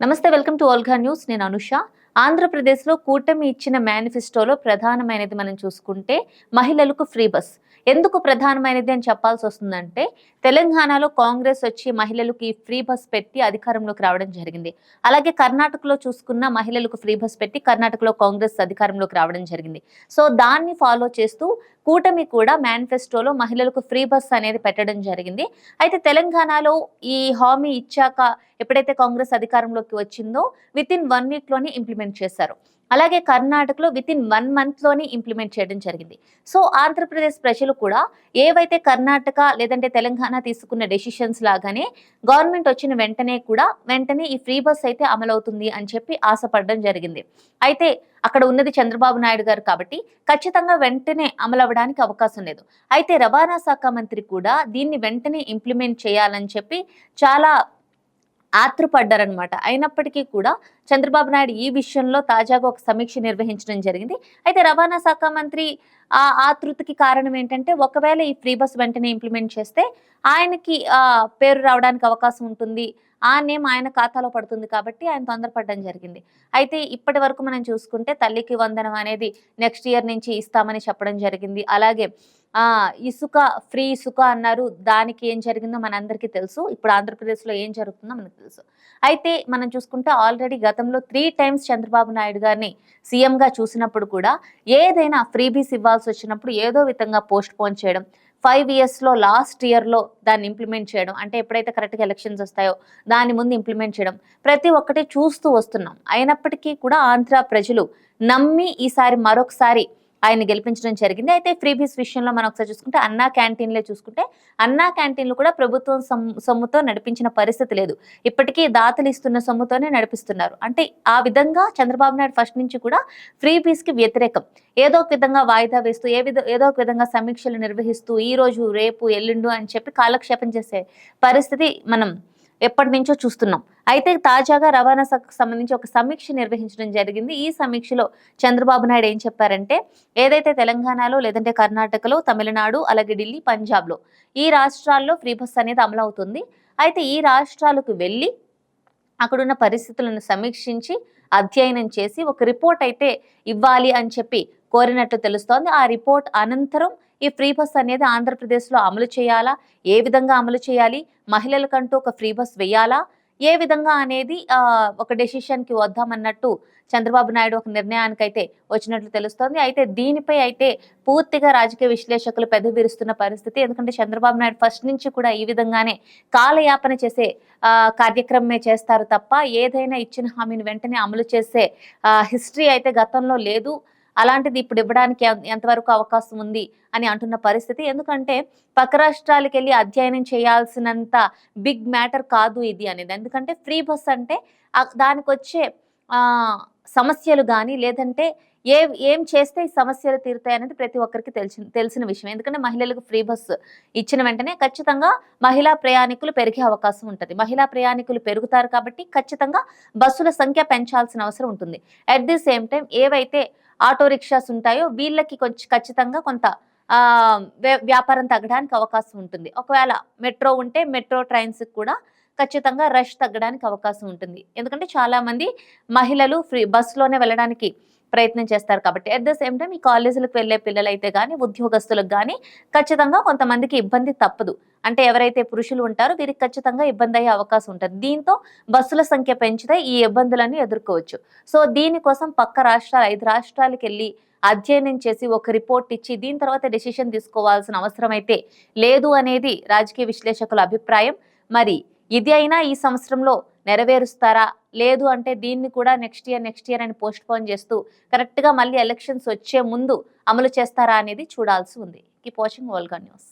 నమస్తే welcome to Olga news. నేను అనుష. ఆంధ్రప్రదేశ్లో కూటమి ఇచ్చిన మేనిఫెస్టోలో ప్రధానమైనది మనం చూసుకుంటే మహిళలకు ఫ్రీ బస్. ఎందుకు ప్రధానమైనది అని చెప్పాల్సి వస్తుందంటే తెలంగాణలో కాంగ్రెస్ వచ్చి మహిళలకు ఈ ఫ్రీ బస్ పెట్టి అధికారంలోకి రావడం జరిగింది. అలాగే కర్ణాటకలో చూసుకున్న మహిళలకు ఫ్రీ బస్ పెట్టి కర్ణాటకలో కాంగ్రెస్ అధికారంలోకి రావడం జరిగింది. సో దాన్ని ఫాలో చేస్తూ కూటమి కూడా మేనిఫెస్టోలో మహిళలకు ఫ్రీ బస్ అనేది పెట్టడం జరిగింది. అయితే తెలంగాణలో ఈ హామీ ఇచ్చాక ఎప్పుడైతే కాంగ్రెస్ అధికారంలోకి వచ్చిందో విత్ ఇన్ వన్ వీక్లోనే ఇంప్లిమెంట్ చేశారు. అలాగే కర్ణాటకలో విత్ ఇన్ వన్ మంత్లోనే ఇంప్లిమెంట్ చేయడం జరిగింది. సో ఆంధ్రప్రదేశ్ ప్రజలు కూడా ఏవైతే కర్ణాటక లేదంటే తెలంగాణ తీసుకున్న డెసిషన్స్ లాగానే గవర్నమెంట్ వచ్చిన వెంటనే కూడా వెంటనే ఈ ఫ్రీ బస్ అయితే అమలవుతుంది అని చెప్పి ఆశపడడం జరిగింది. అయితే అక్కడ ఉన్నది చంద్రబాబు నాయుడు గారు కాబట్టి ఖచ్చితంగా వెంటనే అమలవడానికి అవకాశం లేదు. అయితే రవాణా శాఖ మంత్రి కూడా దీన్ని వెంటనే ఇంప్లిమెంట్ చేయాలని చెప్పి చాలా ఆత్రుపడ్డారనమాట అయినప్పటికీ కూడా చంద్రబాబు నాయుడు ఈ విషయంలో తాజాగా ఒక సమీక్ష నిర్వహించడం జరిగింది. అయితే రవాణా శాఖ మంత్రి ఆ ఆతృతకి కారణం ఏంటంటే ఒకవేళ ఈ ఫ్రీ బస్ వెంటనే ఇంప్లిమెంట్ చేస్తే ఆయనకి ఆ పేరు రావడానికి అవకాశం ఉంటుంది. ఆ నేమ్ ఆయన ఖాతాలో పడుతుంది కాబట్టి ఆయన తొందరపడడం జరిగింది. అయితే ఇప్పటి వరకు మనం చూసుకుంటే తల్లికి వందనం అనేది నెక్స్ట్ ఇయర్ నుంచి ఇస్తామని చెప్పడం జరిగింది. అలాగే ఇసుక ఫ్రీ ఇసుక అన్నారు. దానికి ఏం జరిగిందో మనందరికీ తెలుసు. ఇప్పుడు ఆంధ్రప్రదేశ్లో ఏం జరుగుతుందో మనకు తెలుసు. అయితే మనం చూసుకుంటే ఆల్రెడీ గతంలో త్రీ టైమ్స్ చంద్రబాబు నాయుడు గారిని సీఎంగా చూసినప్పుడు కూడా ఏదైనా ఫ్రీబీస్ ఇవ్వాల్సి వచ్చినప్పుడు ఏదో విధంగా పోస్ట్ పోన్ చేయడం ఫైవ్ ఇయర్స్లో లాస్ట్ ఇయర్లో దాన్ని ఇంప్లిమెంట్ చేయడం అంటే ఎప్పుడైతే కరెక్ట్గా ఎలక్షన్స్ వస్తాయో దాని ముందు ఇంప్లిమెంట్ చేయడం ప్రతి ఒక్కటి చూస్తూ వస్తున్నాం. అయినప్పటికీ కూడా ఆంధ్ర ప్రజలు నమ్మి ఈసారి మరొకసారి ఆయన గెలిపించడం జరిగింది. అయితే ఫ్రీబీస్ విషయంలో మనం ఒకసారి చూసుకుంటే అన్నా క్యాంటీన్లే చూసుకుంటే అన్నా క్యాంటీన్లు కూడా ప్రభుత్వం సొమ్ముతో నడిపించిన పరిస్థితి లేదు. ఇప్పటికీ దాతలు ఇస్తున్న సొమ్ముతోనే నడిపిస్తున్నారు. అంటే ఆ విధంగా చంద్రబాబు నాయుడు ఫస్ట్ నుంచి కూడా ఫ్రీబీస్కి వ్యతిరేకం. ఏదో ఒక విధంగా వాయిదా వేస్తూ ఏ విధ ఏదో ఒక విధంగా సమీక్షలు నిర్వహిస్తూ ఈ రోజు రేపు ఎల్లుండు అని చెప్పి కాలక్షేపం చేసే పరిస్థితి మనం ఎప్పటి నుంచో చూస్తున్నాం. అయితే తాజాగా రవాణా శాఖకు సంబంధించి ఒక సమీక్ష నిర్వహించడం జరిగింది. ఈ సమీక్షలో చంద్రబాబు నాయుడు ఏం చెప్పారంటే ఏదైతే తెలంగాణలో లేదంటే కర్ణాటకలో తమిళనాడు అలాగే ఢిల్లీ పంజాబ్లో ఈ రాష్ట్రాల్లో ఫ్రీ బస్ అనేది అమలవుతుంది. అయితే ఈ రాష్ట్రాలకు వెళ్ళి అక్కడున్న పరిస్థితులను సమీక్షించి అధ్యయనం చేసి ఒక రిపోర్ట్ అయితే ఇవ్వాలి అని చెప్పి కోరినట్టు తెలుస్తోంది. ఆ రిపోర్ట్ అనంతరం ఈ ఫ్రీ బస్ అనేది ఆంధ్రప్రదేశ్లో అమలు చేయాలా? ఏ విధంగా అమలు చేయాలి? మహిళలకంటూ ఒక ఫ్రీ బస్ వేయాలా? ఏ విధంగా అనేది ఒక డెసిషన్కి వద్దామన్నట్టు చంద్రబాబు నాయుడు ఒక నిర్ణయానికి అయితే వచ్చినట్లు తెలుస్తోంది. అయితే దీనిపై అయితే పూర్తిగా రాజకీయ విశ్లేషకులు పెద్ద విరుస్తున్న పరిస్థితి. ఎందుకంటే చంద్రబాబు నాయుడు ఫస్ట్ నుంచి కూడా ఈ విధంగానే కాలయాపన చేసే కార్యక్రమమే చేస్తారు తప్ప ఏదైనా ఇచ్చిన హామీని వెంటనే అమలు చేసే హిస్టరీ అయితే గతంలో లేదు. అలాంటిది ఇప్పుడు ఇవ్వడానికి ఎంతవరకు అవకాశం ఉంది అని అంటున్న పరిస్థితి. ఎందుకంటే పక్క రాష్ట్రాలకు వెళ్ళి అధ్యయనం చేయాల్సినంత బిగ్ మ్యాటర్ కాదు ఇది అనేది. ఎందుకంటే ఫ్రీ బస్ అంటే దానికి వచ్చే సమస్యలు కానీ లేదంటే ఏ ఏం చేస్తే ఈ సమస్యలు తీరుతాయి అనేది ప్రతి ఒక్కరికి తెలిసిన తెలిసిన విషయం. ఎందుకంటే మహిళలకు ఫ్రీ బస్సు ఇచ్చిన వెంటనే ఖచ్చితంగా మహిళా ప్రయాణికులు పెరిగే అవకాశం ఉంటుంది. మహిళా ప్రయాణికులు పెరుగుతారు కాబట్టి ఖచ్చితంగా బస్సుల సంఖ్య పెంచాల్సిన అవసరం ఉంటుంది. అట్ ది సేమ్ టైం ఏవైతే ఆటో రిక్షాస్ ఉంటాయో వీళ్ళకి కొంచెం ఖచ్చితంగా కొంత వ్యాపారం తగ్గడానికి అవకాశం ఉంటుంది. ఒకవేళ మెట్రో ఉంటే మెట్రో ట్రైన్స్కి కూడా ఖచ్చితంగా రష్ తగ్గడానికి అవకాశం ఉంటుంది. ఎందుకంటే చాలామంది మహిళలు ఫ్రీ బస్సులోనే వెళ్ళడానికి ప్రయత్నం చేస్తారు కాబట్టి. అట్ ద సేమ్ టైం ఈ కాలేజీలకు వెళ్ళే పిల్లలైతే కానీ ఉద్యోగస్తులకు కానీ ఖచ్చితంగా కొంతమందికి ఇబ్బంది తప్పదు. అంటే ఎవరైతే పురుషులు ఉంటారో వీరికి ఖచ్చితంగా ఇబ్బంది అయ్యే అవకాశం ఉంటుంది. దీంతో బస్సుల సంఖ్య పెంచితే ఈ ఇబ్బందులన్నీ ఎదుర్కోవచ్చు. సో దీనికోసం పక్క రాష్ట్రాలు ఐదు రాష్ట్రాలకు వెళ్ళి అధ్యయనం చేసి ఒక రిపోర్ట్ ఇచ్చి దీని తర్వాత డెసిషన్ తీసుకోవాల్సిన అవసరం అయితే లేదు అనేది రాజకీయ విశ్లేషకుల అభిప్రాయం. మరి ఇది అయినా ఈ సంవత్సరంలో నెరవేరుస్తారా? లేదు అంటే దీన్ని కూడా నెక్స్ట్ ఇయర్ నెక్స్ట్ ఇయర్ అని పోస్ట్ పోన్ చేస్తూ కరెక్ట్గా మళ్ళీ ఎలక్షన్స్ వచ్చే ముందు అమలు చేస్తారా అనేది చూడాల్సి ఉంది. Keep watching Valga news.